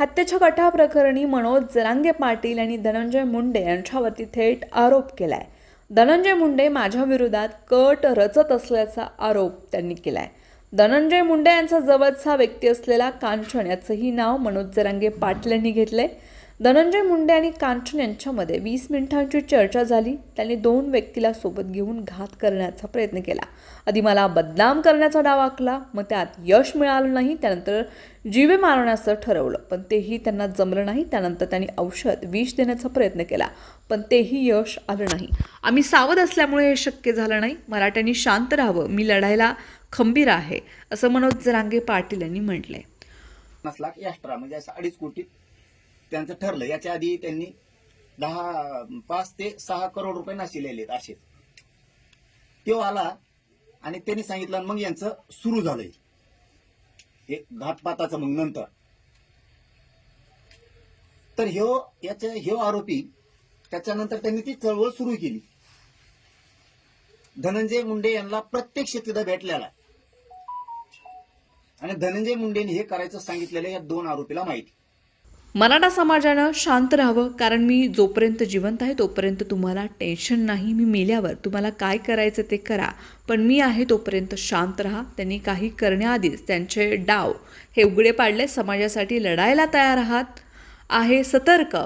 हत्येच्या कटाप्रकरणी मनोज जरांगे पाटील आणि धनंजय मुंडे यांच्यावरती थेट आरोप केलाय. धनंजय मुंडे माझ्या विरोधात कट रचत असल्याचा आरोप त्यांनी केलाय. धनंजय मुंडे यांचा जवळचा व्यक्ती असलेला कांचन याचंही नाव मनोज जरांगे पाटील यांनी घेतलंय. धनंजय मुंडे आणि कांचन यांच्यामध्ये वीस मिनिटांची चर्चा झाली. त्यांनी दोन व्यक्तीला सोबत घेऊन घात करण्याचा प्रयत्न केला. आधी मला बदनाम करण्याचा डाव आखला. मग त्यात यश मिळालं नाही त्यानंतर जीवे मारण्याचं ठरवलं. पण तेही त्यांना जमलं नाही त्यानंतर त्यांनी औषध विष देण्याचा प्रयत्न केला. पण तेही यश आलं नाही. आम्ही सावध असल्यामुळे हे शक्य झालं नाही. मराठ्यांनी शांत राहावं. मी लढायला खंबीर आहे असं मनोज जरांगे पाटील यांनी म्हटलंय. म्हणजे अडीच कोटी त्यांचं ठरलं. याच्या आधी त्यांनी दहा पाच ते सहा करोड रुपये नाशिलेले आहेत असे. तो आला आणि त्यांनी सांगितलं मग यांचं सुरू झालंय. हे घातपाताचं मग नंतर. तर ह्यो याच्या ह्यो आरोपी त्याच्यानंतर त्यांनी ती चळवळ सुरू केली. धनंजय मुंडे यांना प्रत्यक्ष तिथं भेटलेला आणि धनंजय मुंडेने हे करायचं सांगितलेलं या दोन आरोपीला माहिती. मराठा समाजानं शांत राहावं कारण मी जोपर्यंत जिवंत आहे तोपर्यंत तुम्हाला टेन्शन नाही. मी मेल्यावर तुम्हाला काय करायचं ते करा. पण मी आहे तोपर्यंत शांत राहा. त्यांनी काही करण्याआधीच त्यांचे डाव हे उघडे पाडले. समाजासाठी लढायला तयार आहात. आहे सतर्क.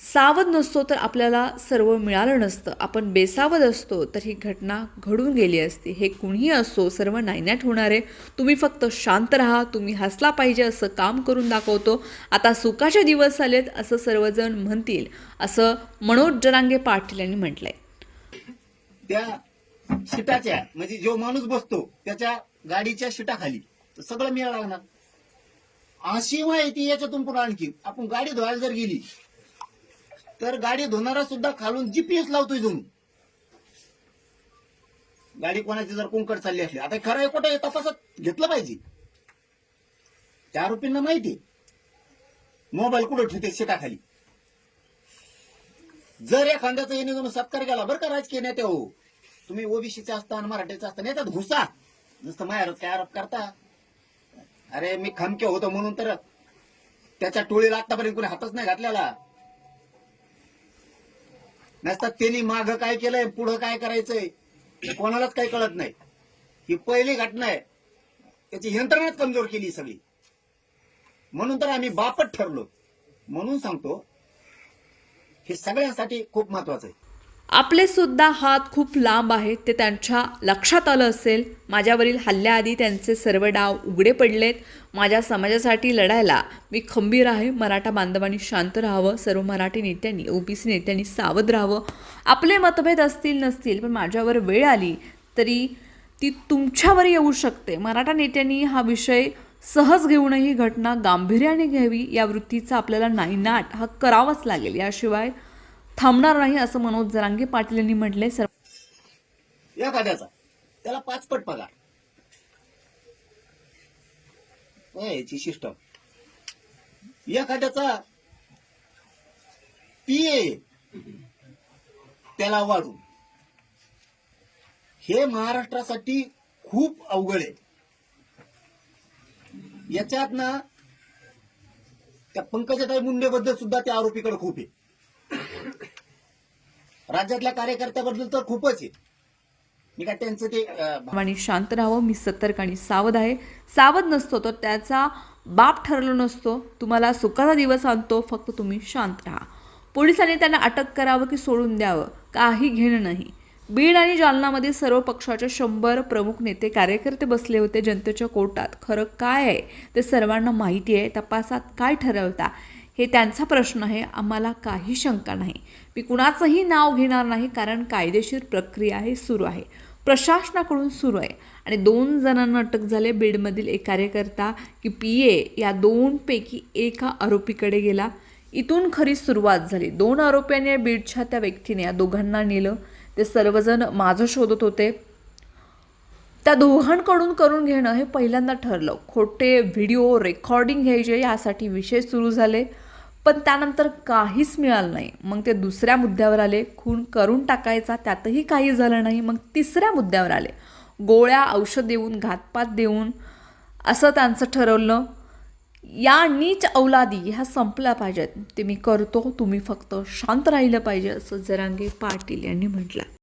सावध नसतो तर आपल्याला सर्व मिळालं नसतं. आपण बेसावध असतो तर ही घटना घडून गेली असती. हे कुणीही असो सर्व नायनाट होणार आहे तुम्ही फक्त शांत राहा तुम्ही हसला पाहिजे असं काम करून दाखवतो. आता सुखाचे दिवस आलेत असं सर्वजण म्हणतील असं मनोज जरांगे पाटील यांनी म्हटलंय. त्या शिटाच्या म्हणजे जो माणूस बसतो त्याच्या गाडीच्या शिटाखाली सगळं मिळावं लागणार अशी माहिती याच्यातून पुढे आणखी. आपण गाडी धुवायला जर गेली तर गाडी धुणारा सुद्धा खालून जीपीएस लावतोय जाऊन. गाडी कोणाची जर कोंकड चालली असली आता खरं आहे कुठं तपासत तपासात घेतलं पाहिजे. त्या आरोपींना माहिती मोबाईल कुठं ठेवते? शेताखाली. जर एखाद्याचा येणे जाऊन सत्कार केला बरं का राजकीय नेते हो. तुम्ही ओबीसीचे असता मराठीचे असता नेतात घुसा. नुसतं माझ्यावर काय आरोप करता? अरे मी खमके होतो म्हणून तर त्याच्या टोळीला आतापर्यंत कोणी हातच नाही घातलेला. नसतात त्यांनी माग काय केलंय पुढं काय करायचंय कोणालाच काही कळत नाही. ही पहिली घटना आहे. त्याची यंत्रणाच कमजोर केली सगळी. म्हणून तर आम्ही बापट ठरलो. म्हणून सांगतो हे सगळ्यांसाठी खूप महत्वाचं आहे. आपले सुद्धा हात खूप लांब आहेत ते त्यांच्या लक्षात आलं असेल. माझ्यावरील हल्ल्याआधी त्यांचे सर्व डाव उघडे पडलेत. माझ्या समाजासाठी लढायला मी खंबीर आहे. मराठा बांधवांनी शांत राहावं. सर्व मराठी नेत्यांनी ओबीसी नेत्यांनी सावध राहावं. आपले मतभेद असतील नसतील पण माझ्यावर वेळ आली तरी ती तुमच्यावर येऊ शकते. मराठा नेत्यांनी हा विषय सहज घेऊनही ही घटना गांभीर्याने घ्यावी. या वृत्तीचा आपल्याला नाईनाट हा करावाच लागेल. याशिवाय थांबणार नाही असं मनोज जरांगे पाटील यांनी म्हटलंय. सर्व एखाद्याचा त्याला पाचपट पगार याची सिस्टम एखाद्याचा पीए त्याला वाढून हे महाराष्ट्रासाठी खूप अवघड आहे. याच्यात ना त्या पंकजाताई मुंडेबद्दल सुद्धा त्या आरोपीकडे खूप आहे. राज्यातल्या कार्यकर्त्याबद्दल तर खूपच आहे मी काय त्यांचं ते आणि शांत राहावं मी सतर्क आणि सावध आहे. सावध नसतो तर त्याचा बाप ठरलो नसतो. तुम्हाला सुखाचा दिवस आणतो फक्त तुम्ही शांत राहा. पोलिसांनी त्यांना अटक करावं की सोडून द्यावं काही घेणं नाही. बीड आणि जालनामध्ये सर्व पक्षाचे शंभर प्रमुख नेते कार्यकर्ते बसले होते जनतेच्या कोर्टात. खरं काय आहे? ते सर्वांना माहिती आहे. तपासात काय ठरवता? हे त्यांचा प्रश्न आहे आम्हाला काही शंका नाही. मी कुणाचंही नाव घेणार नाही कारण कायदेशीर प्रक्रिया हे सुरू आहे. प्रशासनाकडून सुरू आहे. आणि दोन जणांना अटक झाले बीडमधील एक कार्यकर्ता की पी ए या दोनपैकी एका आरोपीकडे गेला. इथून खरी सुरुवात झाली. दोन आरोपींनी बीडच्या त्या व्यक्तीने या दोघांना नेलं. ते सर्वजण माझं शोधत होते. त्या दोघांकडून करून घेणं हे पहिल्यांदा ठरलं. खोटे व्हिडिओ रेकॉर्डिंग घ्यायचे यासाठी विषय सुरू झाले. पण त्यानंतर काहीच मिळालं नाही. मग ते दुसऱ्या मुद्द्यावर आले खून करून टाकायचा त्यातही काही झालं नाही मग तिसऱ्या मुद्द्यावर आले. गोळ्या औषध देऊन घातपात देऊन असं त्यांचं ठरवलं. या नीच अवलादी ह्या संपल्या पाहिजेत. ते मी करतो तुम्ही फक्त शांत राहिलं पाहिजे असं जरांगे पाटील यांनी म्हटलं.